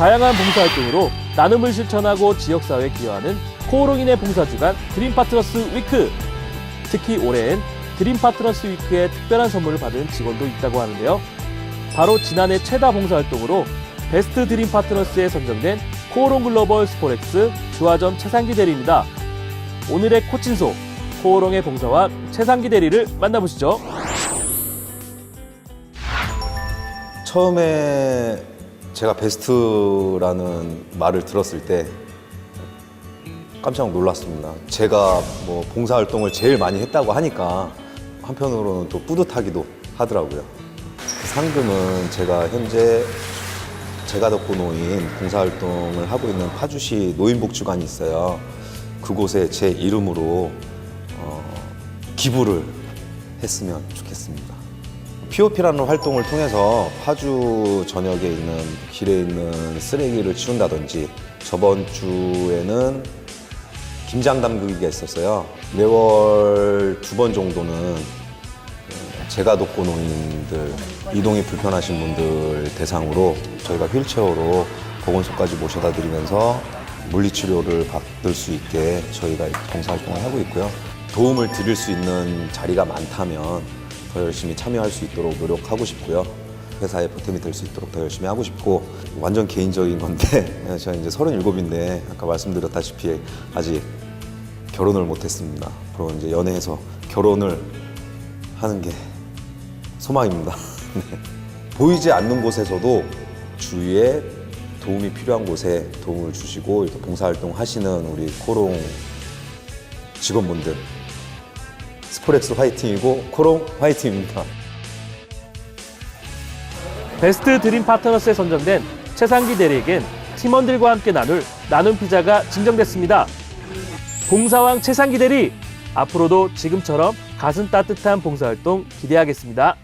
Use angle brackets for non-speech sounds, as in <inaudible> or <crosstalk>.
다양한 봉사활동으로 나눔을 실천하고 지역사회에 기여하는 코오롱인의 봉사주간 드림파트너스 위크. 특히 올해엔 드림파트너스 위크의 특별한 선물을 받은 직원도 있다고 하는데요. 바로 지난해 최다 봉사활동으로 베스트 드림 파트너스에 선정된 코오롱 글로벌 스포렉스 조화점 최상기 대리입니다. 오늘의 코친소 코오롱의 봉사와 최상기 대리를 만나보시죠. 처음에 제가 베스트라는 말을 들었을 때 깜짝 놀랐습니다. 제가 뭐 봉사활동을 제일 많이 했다고 하니까 한편으로는 또 뿌듯하기도 하더라고요. 그 상금은 제가 현재 제가 덕고 노인 봉사활동을 하고 있는 파주시 노인복지관이 있어요. 그곳에 제 이름으로 어, 기부를 했으면 좋겠습니다. POP라는 활동을 통해서 파주 전역에 있는 길에 있는 쓰레기를 치운다든지 저번 주에는 김장 담그기가 있었어요. 매월 두 번 정도는 제가 돕고 노인들, 이동이 불편하신 분들 대상으로 저희가 휠체어로 보건소까지 모셔다 드리면서 물리치료를 받을 수 있게 저희가 봉사활동을 하고 있고요. 도움을 드릴 수 있는 자리가 많다면 더 열심히 참여할 수 있도록 노력하고 싶고요. 회사에 보탬이 될 수 있도록 더 열심히 하고 싶고 완전 개인적인 건데 <laughs> 제가 이제 37인데 아까 말씀드렸다시피 아직 결혼을 못했습니다. 앞으로 이제 연애해서 결혼을 하는 게 소망입니다. <laughs> 네. 보이지 않는 곳에서도 주위에 도움이 필요한 곳에 도움을 주시고 봉사활동 하시는 우리 코롱 직원분들 스포렉스 화이팅이고 코롱 화이팅입니다. 베스트 드림 파트너스에 선정된 최상기 대리에겐 팀원들과 함께 나눌 나눔 피자가 증정됐습니다. 봉사왕 최상기 대리 앞으로도 지금처럼 가슴 따뜻한 봉사활동 기대하겠습니다.